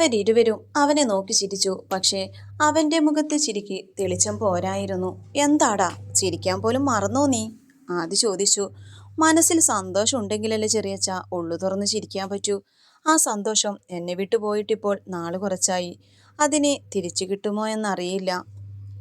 അവരിരുവരും അവനെ നോക്കി ചിരിച്ചു. പക്ഷേ അവന്റെ മുഖത്തെ ചിരിക്ക് തെളിച്ചം പോരായിരുന്നു. എന്താടാ ചിരിക്കാൻ പോലും മറന്നോ നീ? ആദ്യ ചോദിച്ചു. മനസ്സിൽ സന്തോഷം ഉണ്ടെങ്കിലല്ലേ ചെറിയച്ച ഉള്ളു തുറന്ന് ചിരിക്കാൻ പറ്റൂ. ആ സന്തോഷം എന്നെ വിട്ടു പോയിട്ടിപ്പോൾ നാൾ കുറച്ചായി. അതിനെ തിരിച്ചു കിട്ടുമോ എന്നറിയില്ല.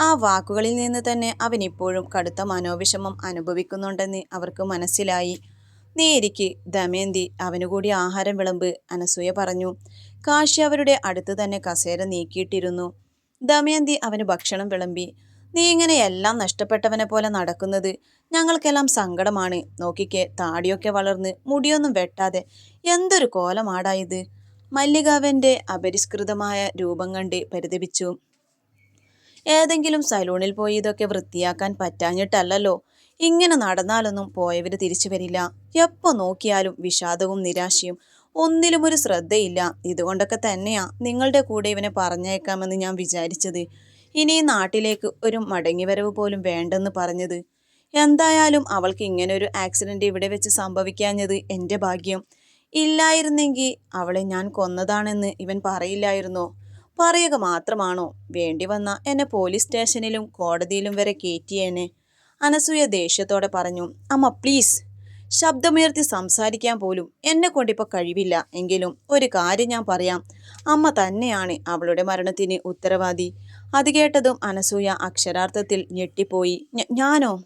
ആ വാക്കുകളിൽ നിന്ന് തന്നെ അവൻ ഇപ്പോഴും കടുത്ത മനോവിഷമം അനുഭവിക്കുന്നുണ്ടെന്ന് അവർക്ക് മനസ്സിലായി. നീ ഇരിക്ക് ദമയന്തി. അവനുകൂടി ആഹാരം വിളമ്പ് അനസൂയ പറഞ്ഞു. കാശി അവരുടെ അടുത്ത് തന്നെ കസേര നീക്കിയിട്ടിരുന്നു. ദമയന്തി അവന് ഭക്ഷണം വിളമ്പി നീ ഇങ്ങനെ എല്ലാം നഷ്ടപ്പെട്ടവനെ പോലെ നടക്കുന്നത് ഞങ്ങൾക്കെല്ലാം സങ്കടമാണ്. നോക്കിക്കേ താടിയൊക്കെ വളർന്ന് മുടിയൊന്നും വെട്ടാതെ എന്തൊരു കോലമാടായത് മല്ലികാവന്റെ അപരിഷ്കൃതമായ രൂപം കണ്ട് പരിതപിച്ചു. ഏതെങ്കിലും സലൂണിൽ പോയി ഇതൊക്കെ വൃത്തിയാക്കാൻ പറ്റാഞ്ഞിട്ടല്ലല്ലോ. ഇങ്ങനെ നടന്നാലൊന്നും പോയവര് തിരിച്ചു വരില്ല. എപ്പോ നോക്കിയാലും വിഷാദവും നിരാശയും ഒന്നിലും ഒരു ശ്രദ്ധയില്ല. ഇതുകൊണ്ടൊക്കെ തന്നെയാ നിങ്ങളുടെ കൂടെ ഇവനെ പറഞ്ഞേക്കാമെന്ന് ഞാൻ വിചാരിച്ചത്. ഇനി നാട്ടിലേക്ക് ഒരു മടങ്ങിവരവ് പോലും വേണ്ടെന്ന് പറഞ്ഞത്. എന്തായാലും അവൾക്ക് ഇങ്ങനെ ഒരു ആക്സിഡന്റ് ഇവിടെ വെച്ച് സംഭവിക്കാഞ്ഞത് എന്റെ ഭാഗ്യം. ഇല്ലായിരുന്നെങ്കിൽ അവളെ ഞാൻ കൊന്നതാണെന്ന് ഇവൻ പറയില്ലായിരുന്നോ? പറയുക മാത്രമാണോ? വേണ്ടി വന്ന എന്നെ പോലീസ് സ്റ്റേഷനിലും കോടതിയിലും വരെ കയറ്റിയേനെ അനസൂയ ദേഷ്യത്തോടെ പറഞ്ഞു അമ്മ പ്ലീസ് ശബ്ദമുയർത്തി സംസാരിക്കാൻ പോലും എന്നെ കൊണ്ടിപ്പോൾ കഴിവില്ല. എങ്കിലും ഒരു കാര്യം ഞാൻ പറയാം. അമ്മ തന്നെയാണ് അവളുടെ മരണത്തിന് ഉത്തരവാദി. അത് കേട്ടതും അനസൂയ അക്ഷരാർത്ഥത്തിൽ ഞെട്ടിപ്പോയി. "ഞ- ഞാനോ?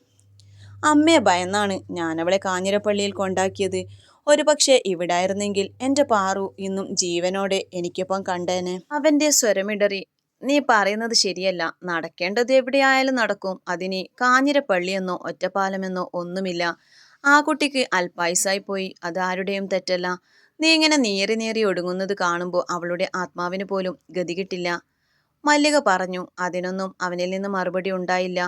അമ്മയെ ഭയന്നാണ് ഞാനവളെ കാഞ്ഞിരപ്പള്ളിയിൽ കൊണ്ടാക്കിയത്. ഒരു പക്ഷേ ഇവിടായിരുന്നെങ്കിൽ എന്റെ പാറു ഇന്നും ജീവനോടെ എനിക്കൊപ്പം കണ്ടേനെ. അവന്റെ സ്വരമിടറി നീ പറയുന്നത് ശരിയല്ല. നടക്കേണ്ടത് എവിടെയായാലും നടക്കും. അതിന് കാഞ്ഞിരപ്പള്ളിയെന്നോ ഒറ്റപ്പാലമെന്നോ ഒന്നുമില്ല. ആ കുട്ടിക്ക് അൽപായുസായി പോയി. അത് ആരുടെയും തെറ്റല്ല. നീ ഇങ്ങനെ നേറി നേറി ഒടുങ്ങുന്നത് കാണുമ്പോൾ അവളുടെ ആത്മാവിന് പോലും ഗതി കിട്ടില്ല. മല്ലിക പറഞ്ഞു അതിനൊന്നും അവനിൽ നിന്ന് മറുപടി ഉണ്ടായില്ല.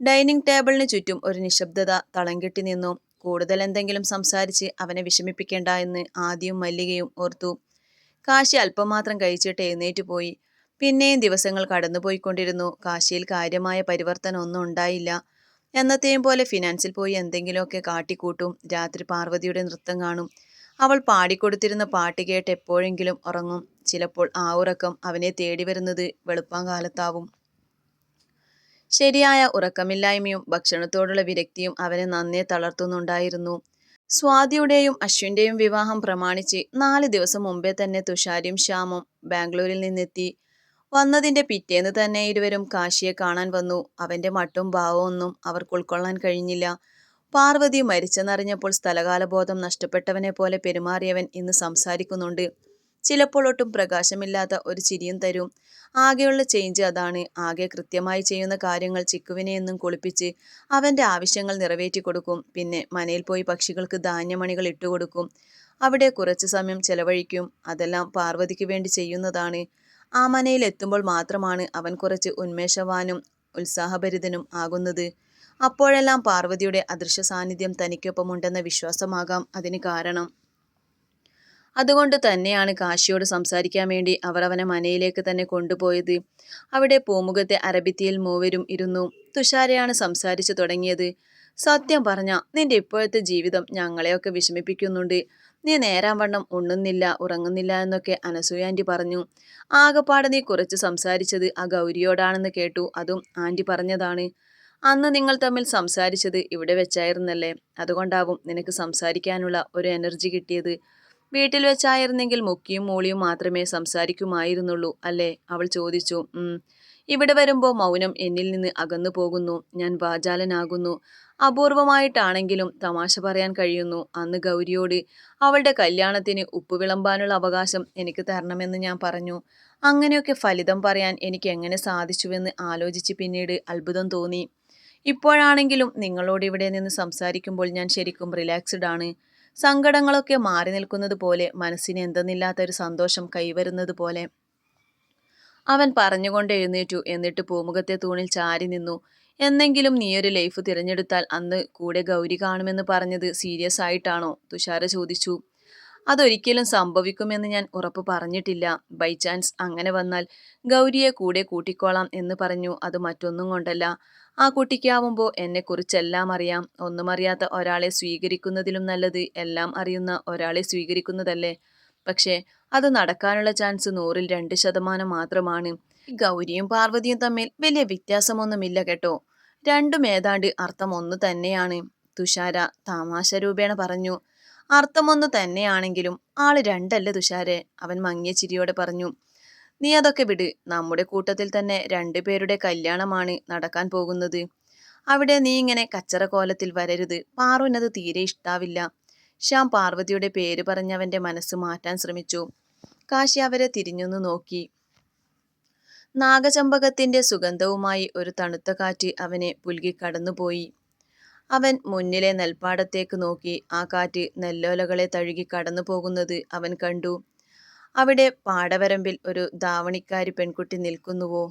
ഡൈനിങ് ടേബിളിന് ചുറ്റും ഒരു നിശബ്ദത തളം കെട്ടി നിന്നു. കൂടുതൽ എന്തെങ്കിലും സംസാരിച്ച് അവനെ വിഷമിപ്പിക്കേണ്ട എന്ന് ആദ്യം മല്ലികയും ഓർത്തു. കാശി അല്പം മാത്രം കഴിച്ചിട്ട് എഴുന്നേറ്റ് പോയി. പിന്നെയും ദിവസങ്ങൾ കടന്നുപോയിക്കൊണ്ടിരുന്നു. കാശിയിൽ കാര്യമായ പരിവർത്തനം ഒന്നും ഉണ്ടായില്ല. എന്നത്തെയും പോലെ ഫിനാൻസിൽ പോയി എന്തെങ്കിലുമൊക്കെ കാട്ടിക്കൂട്ടും. രാത്രി പാർവതിയുടെ നൃത്തം കാണും. അവൾ പാടിക്കൊടുത്തിരുന്ന പാട്ട് കേട്ട് എപ്പോഴെങ്കിലും ഉറങ്ങും. ചിലപ്പോൾ ആ ഉറക്കം അവനെ തേടി വരുന്നത് വെളുപ്പാങ്കാലത്താവും ശരിയായ ഉറക്കമില്ലായ്മയും ഭക്ഷണത്തോടുള്ള വിരക്തിയും അവനെ നന്നേ തളർത്തുന്നുണ്ടായിരുന്നു. സ്വാതിയുടെയും അശ്വിന്റെയും വിവാഹം പ്രമാണിച്ച് നാല് ദിവസം മുമ്പേ തന്നെ തുഷാരിയും ശ്യാമും ബാംഗ്ലൂരിൽ നിന്നെത്തി. വന്നതിന്റെ പിറ്റേന്ന് തന്നെ ഇരുവരും കാശിയെ കാണാൻ വന്നു. അവന്റെ മട്ടും ഭാവവും ഒന്നും അവർക്ക് ഉൾക്കൊള്ളാൻ കഴിഞ്ഞില്ല. പാർവതി മരിച്ചെന്നറിഞ്ഞപ്പോൾ സ്ഥലകാലബോധം നഷ്ടപ്പെട്ടവനെ പോലെ പെരുമാറിയവൻ ഇന്ന് സംസാരിക്കുന്നുണ്ട്. ചിലപ്പോൾ ഒട്ടും പ്രകാശമില്ലാത്ത ഒരു ചിരിയും തരും. ആകെയുള്ള ചേഞ്ച് അതാണ്. ആകെ കൃത്യമായി ചെയ്യുന്ന കാര്യങ്ങൾ ചിക്കുവിനെ എന്നും കുളിപ്പിച്ച് അവന്റെ ആവശ്യങ്ങൾ നിറവേറ്റി കൊടുക്കും. പിന്നെ മനയിൽ പോയി പക്ഷികൾക്ക് ധാന്യമണികൾ ഇട്ടുകൊടുക്കും. അവിടെ കുറച്ച് സമയം ചെലവഴിക്കും. അതെല്ലാം പാർവതിക്ക് വേണ്ടി ചെയ്യുന്നതാണ്. ആ മനയിൽ എത്തുമ്പോൾ മാത്രമാണ് അവൻ കുറച്ച് ഉന്മേഷവാനും ഉത്സാഹഭരിതനും ആകുന്നത്. അപ്പോഴെല്ലാം പാർവതിയുടെ അദൃശ്യ സാന്നിധ്യം തനിക്കൊപ്പമുണ്ടെന്ന വിശ്വാസമാകാം അതിന് കാരണം. അതുകൊണ്ട് തന്നെയാണ് കാശിയോട് സംസാരിക്കാൻ വേണ്ടി അവർ അവനെ മനയിലേക്ക് തന്നെ കൊണ്ടുപോയത്. അവിടെ പൂമുഖത്തെ അരബിത്തിയിൽ മൂവരും ഇരുന്നു. തുഷാരയാണ് സംസാരിച്ചു തുടങ്ങിയത്. സത്യം പറഞ്ഞ നിന്റെ ഇപ്പോഴത്തെ ജീവിതം ഞങ്ങളെയൊക്കെ വിഷമിപ്പിക്കുന്നുണ്ട്. നീ നേരാൻ വണ്ണം ഉണ്ണുന്നില്ല ഉറങ്ങുന്നില്ല എന്നൊക്കെ അനസൂയ പറഞ്ഞു. ആകപ്പാടെ നീ കുറച്ച് സംസാരിച്ചത് ആ ഗൗരിയോടാണെന്ന് കേട്ടു. അതും ആന്റി പറഞ്ഞതാണ്. അന്ന് നിങ്ങൾ തമ്മിൽ സംസാരിച്ചത് ഇവിടെ വെച്ചായിരുന്നല്ലേ? അതുകൊണ്ടാവും നിനക്ക് സംസാരിക്കാനുള്ള ഒരു എനർജി കിട്ടിയത്. വീട്ടിൽ വെച്ചായിരുന്നെങ്കിൽ മുക്കിയും മൂളിയും മാത്രമേ സംസാരിക്കുമായിരുന്നുള്ളൂ അല്ലേ? അവൾ ചോദിച്ചു. ഇവിടെ വരുമ്പോൾ മൗനം എന്നിൽ നിന്ന് അകന്നു പോകുന്നു. ഞാൻ വാചാലനാകുന്നു. അപൂർവമായിട്ടാണെങ്കിലും തമാശ പറയാൻ കഴിയുന്നു. അന്ന് ഗൗരിയോട് അവളുടെ കല്യാണത്തിന് ഉപ്പ് വിളമ്പാനുള്ള അവകാശം എനിക്ക് തരണമെന്ന് ഞാൻ പറഞ്ഞു. അങ്ങനെയൊക്കെ ഫലിതം പറയാൻ എനിക്ക് എങ്ങനെ സാധിച്ചുവെന്ന് ആലോചിച്ച് പിന്നീട് അത്ഭുതം തോന്നി. ഇപ്പോഴാണെങ്കിലും നിങ്ങളോട് ഇവിടെ നിന്ന് സംസാരിക്കുമ്പോൾ ഞാൻ ശരിക്കും റിലാക്സ്ഡ് ആണ്. സങ്കടങ്ങളൊക്കെ മാറി നിൽക്കുന്നത് പോലെ മനസ്സിന് എന്തെന്നില്ലാത്ത ഒരു സന്തോഷം കൈവരുന്നത് പോലെ. അവൻ പറഞ്ഞുകൊണ്ട് എഴുന്നേറ്റു. എന്നിട്ട് പൂമുഖത്തെ തൂണിൽ ചാരി നിന്നു. എന്നെങ്കിലും നീയൊരു ലൈഫ് തിരഞ്ഞെടുത്താൽ അന്ന് കൂടെ ഗൗരി കാണുമെന്ന് പറഞ്ഞത് സീരിയസ് ആയിട്ടാണോ? തുഷാര ചോദിച്ചു. അതൊരിക്കലും സംഭവിക്കുമെന്ന് ഞാൻ ഉറപ്പ് പറഞ്ഞിട്ടില്ല. ബൈ ചാൻസ് അങ്ങനെ വന്നാൽ ഗൗരിയെ കൂടെ കൂട്ടിക്കോളാം എന്ന് പറഞ്ഞു. അത് മറ്റൊന്നും കൊണ്ടല്ല. ആ കുട്ടിക്കാവുമ്പോൾ എന്നെക്കുറിച്ചെല്ലാം അറിയാം. ഒന്നും അറിയാത്ത ഒരാളെ സ്വീകരിക്കുന്നതിലും നല്ലത് എല്ലാം അറിയുന്ന ഒരാളെ സ്വീകരിക്കുന്നതല്ലേ? പക്ഷേ അത് നടക്കാനുള്ള ചാൻസ് നൂറിൽ രണ്ട് ശതമാനം മാത്രമാണ്. ഗൗരിയും പാർവതിയും തമ്മിൽ വലിയ വ്യത്യാസമൊന്നുമില്ല കേട്ടോ. രണ്ടും ഏതാണ്ട് അർത്ഥം ഒന്ന് തന്നെയാണ്. തുഷാര തമാശ രൂപേണ പറഞ്ഞു. അർത്ഥമൊന്ന് തന്നെയാണെങ്കിലും ആൾ രണ്ടല്ല തുഷാരെ. അവൻ മങ്ങിയ ചിരിയോടെ പറഞ്ഞു നീ അതൊക്കെ വിട്. നമ്മുടെ കൂട്ടത്തിൽ തന്നെ രണ്ടുപേരുടെ കല്യാണമാണ് നടക്കാൻ പോകുന്നത്. അവിടെ നീ ഇങ്ങനെ കച്ചറ കോലത്തിൽ വരരുത് പാറുവിനത് തീരെ ഇഷ്ടാവില്ല. ശ്യാം പാർവതിയുടെ പേര് പറഞ്ഞവന്റെ മനസ്സ് മാറ്റാൻ ശ്രമിച്ചു. കാശി അവരെ തിരിഞ്ഞൊന്ന് നോക്കി. നാഗചമ്പകത്തിന്റെ സുഗന്ധവുമായി ഒരു തണുത്ത കാറ്റ് അവനെ പുൽകി കടന്നുപോയി അവൻ മുന്നിലെ നെൽപ്പാടത്തേക്ക് നോക്കി ആ കാറ്റ് നെല്ലോലകളെ തഴുകി കടന്നു പോകുന്നത് അവൻ കണ്ടു. അവിടെ പാടവരമ്പിൽ ഒരു ദാവണിക്കാരി പെൺകുട്ടി നിൽക്കുന്നുവോ?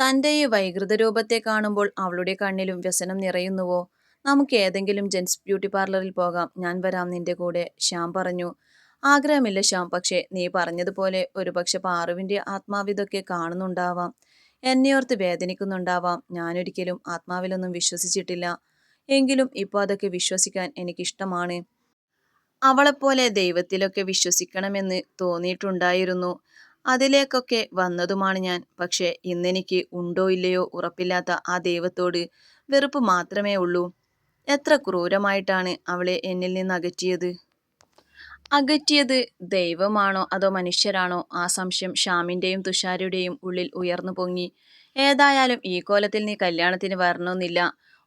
തന്റെ ഈ വൈകൃത രൂപത്തെ കാണുമ്പോൾ അവളുടെ കണ്ണിലും വ്യസനം നിറയുന്നുവോ? നമുക്ക് ഏതെങ്കിലും ജെൻസ് ബ്യൂട്ടി പാർലറിൽ പോകാം. ഞാൻ വരാം നിന്റെ കൂടെ ശ്യാം പറഞ്ഞു. ആഗ്രഹമില്ല ശ്യാം പക്ഷേ നീ പറഞ്ഞതുപോലെ ഒരുപക്ഷെ പാറുവിന്റെ ആത്മാവിതൊക്കെ കാണുന്നുണ്ടാവാം. എന്നെയോർത്ത് വേദനിക്കുന്നുണ്ടാവാം. ഞാനൊരിക്കലും ആത്മാവിലൊന്നും വിശ്വസിച്ചിട്ടില്ല. എങ്കിലും ഇപ്പോൾ അതൊക്കെ വിശ്വസിക്കാൻ എനിക്കിഷ്ടമാണ്. അവളെപ്പോലെ ദൈവത്തിലൊക്കെ വിശ്വസിക്കണമെന്ന് തോന്നിയിട്ടുണ്ടായിരുന്നു. അതിലേക്കൊക്കെ വന്നതുമാണ് ഞാൻ. പക്ഷേ ഇന്നെനിക്ക് ഉണ്ടോ ഇല്ലയോ ഉറപ്പില്ലാത്ത ആ ദൈവത്തോട് വെറുപ്പ് മാത്രമേ ഉള്ളൂ. എത്ര ക്രൂരമായിട്ടാണ് അവളെ എന്നിൽ നിന്ന് അകറ്റിയത്? അകറ്റിയത് ദൈവമാണോ അതോ മനുഷ്യരാണോ? ആ സംശയം ഷ്യാമിന്റെയും തുഷാരയുടെയും ഉള്ളിൽ ഉയർന്നു പൊങ്ങി. ഏതായാലും ഈ കോലത്തിൽ നീ കല്യാണത്തിന് വരണമെന്നില്ല.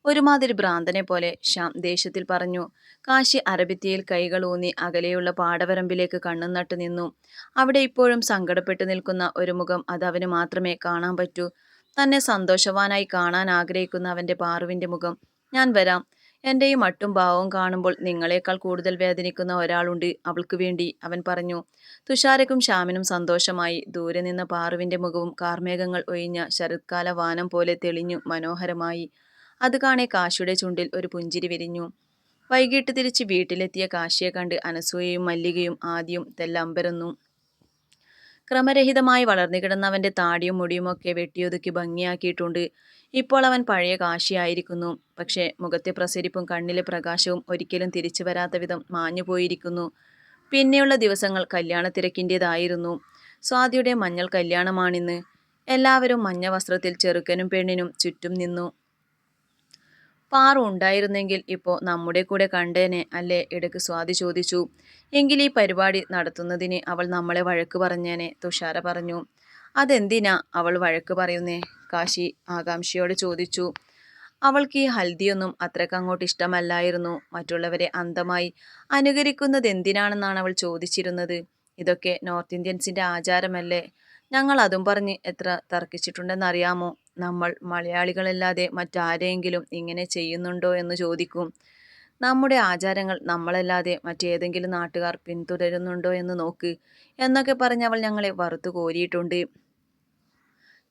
ഒരുമാതിരി ഭ്രാന്തനെ പോലെ ശ്യാം ദേഷ്യത്തിൽ പറഞ്ഞു. കാശി അരബിത്തിയിൽ ഊന്നി അകലെയുള്ള പാടവരമ്പിലേക്ക് കണ്ണും നട്ടു നിന്നു. അവിടെ ഇപ്പോഴും സങ്കടപ്പെട്ടു നിൽക്കുന്ന ഒരു മുഖം അത് അവന് മാത്രമേ കാണാൻ പറ്റൂ. തന്നെ സന്തോഷവാനായി കാണാൻ ആഗ്രഹിക്കുന്ന അവന്റെ പാറുവിന്റെ മുഖം ഞാൻ വരാം. എന്റെ ഈ മട്ടും ഭാവവും കാണുമ്പോൾ നിങ്ങളെക്കാൾ കൂടുതൽ വേദനിക്കുന്ന ഒരാളുണ്ട്. അവൾക്ക് വേണ്ടി അവൻ പറഞ്ഞു. തുഷാരക്കും ശ്യാമിനും സന്തോഷമായി ദൂരെ നിന്ന പാറുവിന്റെ മുഖവും കാർമേഘങ്ങൾ ഒഴിഞ്ഞ ശരത്കാല വാനം പോലെ തെളിഞ്ഞു മനോഹരമായി. അത് കാണെ കാശിയുടെ ചുണ്ടിൽ ഒരു പുഞ്ചിരി വിരിഞ്ഞു. വൈകിട്ട് തിരിച്ച് വീട്ടിലെത്തിയ കാശിയെ കണ്ട് അനസൂയയും മല്ലികയും ആദ്യം തെല്ലമ്പരന്നു ക്രമരഹിതമായി വളർന്നു കിടന്നവന്റെ താടിയും മുടിയുമൊക്കെ വെട്ടിയൊതുക്കി ഭംഗിയാക്കിയിട്ടുണ്ട്. ഇപ്പോൾ അവൻ പഴയ കാശിയായിരിക്കുന്നു. പക്ഷേ മുഖത്തെ പ്രസരിപ്പും കണ്ണിലെ പ്രകാശവും ഒരിക്കലും തിരിച്ചു വരാത്ത വിധം മാഞ്ഞു പോയിരിക്കുന്നു. പിന്നെയുള്ള ദിവസങ്ങൾ കല്യാണ തിരക്കിന്റെതായിരുന്നു സ്വാതിയുടെ മഞ്ഞൾ കല്യാണമാണിന്ന്. എല്ലാവരും മഞ്ഞ വസ്ത്രത്തിൽ ചെറുക്കനും പെണ്ണിനും ചുറ്റും നിന്നു. പാറു ഉണ്ടായിരുന്നെങ്കിൽ ഇപ്പോൾ നമ്മുടെ കൂടെ കണ്ടേനെ അല്ലേ? ഇടയ്ക്ക് സ്വാതി ചോദിച്ചു. എങ്കിൽ ഈ പരിപാടി നടത്തുന്നതിന് അവൾ നമ്മളെ വഴക്ക് പറഞ്ഞേനെ തുഷാര പറഞ്ഞു. അതെന്തിനാ അവൾ വഴക്ക് പറയുന്നേ? കാശി ആകാംക്ഷയോട് ചോദിച്ചു. അവൾക്ക് ഈ ഹൽദിയൊന്നും അത്രയ്ക്ക് അങ്ങോട്ട് ഇഷ്ടമല്ലായിരുന്നു. മറ്റുള്ളവരെ അന്തമായി അനുകരിക്കുന്നത് എന്തിനാണെന്നാണ് അവൾ ചോദിച്ചിരുന്നത്? ഇതൊക്കെ നോർത്ത് ഇന്ത്യൻസിന്റെ ആചാരമല്ലേ? ഞങ്ങൾ അതും പറഞ്ഞ് എത്ര തർക്കിച്ചിട്ടുണ്ടെന്നറിയാമോ? നമ്മൾ മലയാളികളല്ലാതെ മറ്റാരെങ്കിലും ഇങ്ങനെ ചെയ്യുന്നുണ്ടോ എന്ന് ചോദിക്കും. നമ്മുടെ ആചാരങ്ങൾ നമ്മളല്ലാതെ മറ്റേതെങ്കിലും നാട്ടുകാർ പിന്തുടരുന്നുണ്ടോ എന്ന് നോക്ക് എന്നൊക്കെ പറഞ്ഞ് അവൾ ഞങ്ങളെ വറുത്തു കോരിയിട്ടുണ്ട്.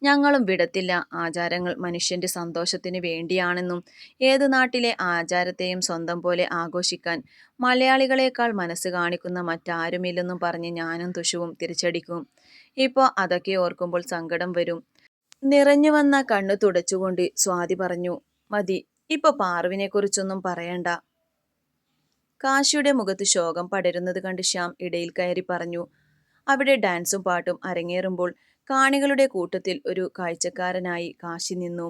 ഞങ്ങളും വിടത്തില്ല. ആചാരങ്ങൾ മനുഷ്യന്റെ സന്തോഷത്തിന് വേണ്ടിയാണെന്നും ഏത് നാട്ടിലെ ആചാരത്തെയും സ്വന്തം പോലെ ആഘോഷിക്കാൻ മലയാളികളെക്കാൾ മനസ്സ് കാണിക്കുന്ന മറ്റാരുമില്ലെന്നും പറഞ്ഞ് ഞാനും തുഷുവും തിരിച്ചടിക്കും. ഇപ്പോൾ അതൊക്കെ ഓർക്കുമ്പോൾ സങ്കടം വരും. നിറഞ്ഞു വന്ന കണ്ണു തുടച്ചുകൊണ്ട് സ്വാതി പറഞ്ഞു മതി ഇപ്പൊ പാറുവിനെക്കുറിച്ചൊന്നും പറയണ്ട. കാശിയുടെ മുഖത്ത് ശോകം പടരുന്നത് കണ്ട് ശ്യാം ഇടയിൽ കയറി പറഞ്ഞു അവിടെ ഡാൻസും പാട്ടും അരങ്ങേറുമ്പോൾ കാണികളുടെ കൂട്ടത്തിൽ ഒരു കാഴ്ചക്കാരനായി കാശി നിന്നു.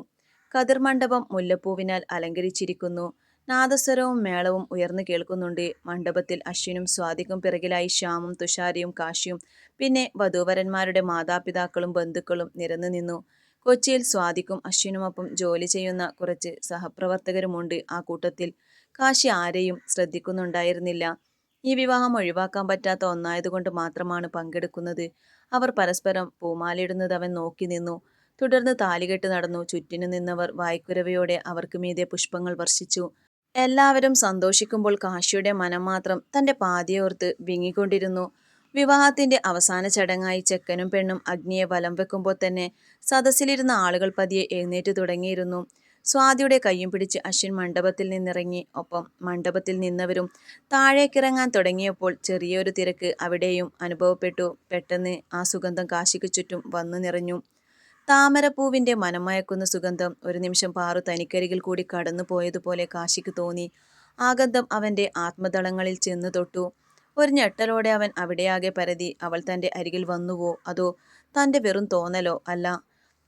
കതിർമണ്ഡപം മുല്ലപ്പൂവിനാൽ അലങ്കരിച്ചിരിക്കുന്നു. നാദസ്വരവും മേളവും ഉയർന്നു കേൾക്കുന്നുണ്ട്. മണ്ഡപത്തിൽ അശ്വിനും സ്വാതിക്കും പിറകിലായി ശ്യാമും തുഷാരിയും കാശിയും പിന്നെ വധൂവരന്മാരുടെ മാതാപിതാക്കളും ബന്ധുക്കളും നിരന്നു നിന്നു. കൊച്ചിയിൽ സ്വാതിക്കും അശ്വിനുമൊപ്പം ജോലി ചെയ്യുന്ന കുറച്ച് സഹപ്രവർത്തകരുമുണ്ട് ആ കൂട്ടത്തിൽ. കാശി ആരെയും ശ്രദ്ധിക്കുന്നുണ്ടായിരുന്നില്ല. ഈ വിവാഹം ഒഴിവാക്കാൻ പറ്റാത്ത ഒന്നായതുകൊണ്ട് മാത്രമാണ് പങ്കെടുക്കുന്നത്. അവർ പരസ്പരം പൂമാലയിടുന്നത് അവൻ നോക്കി നിന്നു. തുടർന്ന് താലികെട്ട് നടന്നു. ചുറ്റിനു നിന്നവർ വായ്ക്കുരവയോടെ അവർക്ക് മീതെ പുഷ്പങ്ങൾ വർഷിച്ചു. എല്ലാവരും സന്തോഷിക്കുമ്പോൾ കാശിയുടെ മനം മാത്രം തന്റെ പാതിയോർത്ത് വിങ്ങിക്കൊണ്ടിരുന്നു. വിവാഹത്തിന്റെ അവസാന ചടങ്ങായി ചെക്കനും പെണ്ണും അഗ്നിയെ വലം വെക്കുമ്പോൾ തന്നെ സദസ്സിലിരുന്ന ആളുകൾ പതിയെ എഴുന്നേറ്റ് തുടങ്ങിയിരുന്നു. സ്വാതിയുടെ കയ്യും പിടിച്ച് അശ്വിൻ മണ്ഡപത്തിൽ നിന്നിറങ്ങി. ഒപ്പം മണ്ഡപത്തിൽ നിന്നവരും താഴേക്കിറങ്ങാൻ തുടങ്ങിയപ്പോൾ ചെറിയൊരു തിരക്ക് അവിടെയും അനുഭവപ്പെട്ടു. പെട്ടെന്ന് ആ സുഗന്ധം കാശിക്ക് ചുറ്റും വന്നു നിറഞ്ഞു. താമരപ്പൂവിന്റെ മനമയക്കുന്ന സുഗന്ധം ഒരു നിമിഷം പാറു തനിക്കരികിൽ കൂടി കടന്നു പോയതുപോലെ കാശിക്ക് തോന്നി. ആഗന്ധം ഗന്ധം അവന്റെ ആത്മതളങ്ങളിൽ ചെന്ന് തൊട്ടു. ഒരു ഞെട്ടലോടെ അവൻ അവിടെയാകെ പരതി. അവൾ തന്റെ അരികിൽ വന്നുവോ? അതോ തന്റെ വെറും തോന്നലോ? അല്ല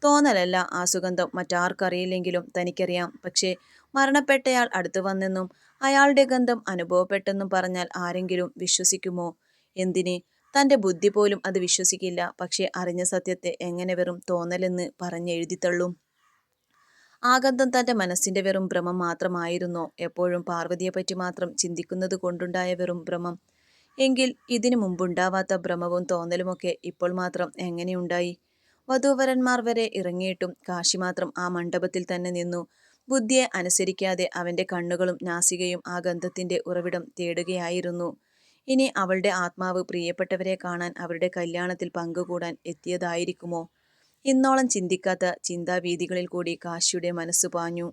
തോന്നലല്ല ആ സുഗന്ധം. മറ്റാർക്കറിയില്ലെങ്കിലും തനിക്കറിയാം. പക്ഷേ മരണപ്പെട്ടയാൾ അടുത്തു വന്നെന്നും അയാളുടെ ഗന്ധം അനുഭവപ്പെട്ടെന്നും പറഞ്ഞാൽ ആരെങ്കിലും വിശ്വസിക്കുമോ? എന്തിന്? തന്റെ ബുദ്ധി പോലും അത് വിശ്വസിക്കില്ല. പക്ഷേ അറിഞ്ഞ സത്യത്തെ എങ്ങനെ വെറും തോന്നലെന്ന് പറഞ്ഞെഴുതിത്തള്ളും എഴുതിത്തള്ളും ഗന്ധം തന്റെ മനസ്സിന്റെ വെറും ഭ്രമം മാത്രമായിരുന്നോ? എപ്പോഴും പാർവതിയെപ്പറ്റി മാത്രം ചിന്തിക്കുന്നത് കൊണ്ടുണ്ടായ വെറും ഭ്രമം. എങ്കിൽ ഇതിനു മുമ്പുണ്ടാവാത്ത ഭ്രമവും തോന്നലുമൊക്കെ ഇപ്പോൾ മാത്രം എങ്ങനെയുണ്ടായി? വധൂവരന്മാർ വരെ ഇറങ്ങിയിട്ടും കാശി മാത്രം ആ മണ്ഡപത്തിൽ തന്നെ നിന്നു. ബുദ്ധിയെ അനുസരിക്കാതെ അവന്റെ കണ്ണുകളും നാസികയും ആ ഗന്ധത്തിന്റെ ഉറവിടം തേടുകയായിരുന്നു. ഇനി അവളുടെ ആത്മാവ് പ്രിയപ്പെട്ടവരെ കാണാൻ അവരുടെ കല്യാണത്തിൽ പങ്കുകൂടാൻ എത്തിയതായിരിക്കുമോ? ഇന്നോളം ചിന്തിക്കാത്ത ചിന്താവീതികളിൽ കൂടി കാശിയുടെ മനസ്സ് പാഞ്ഞു.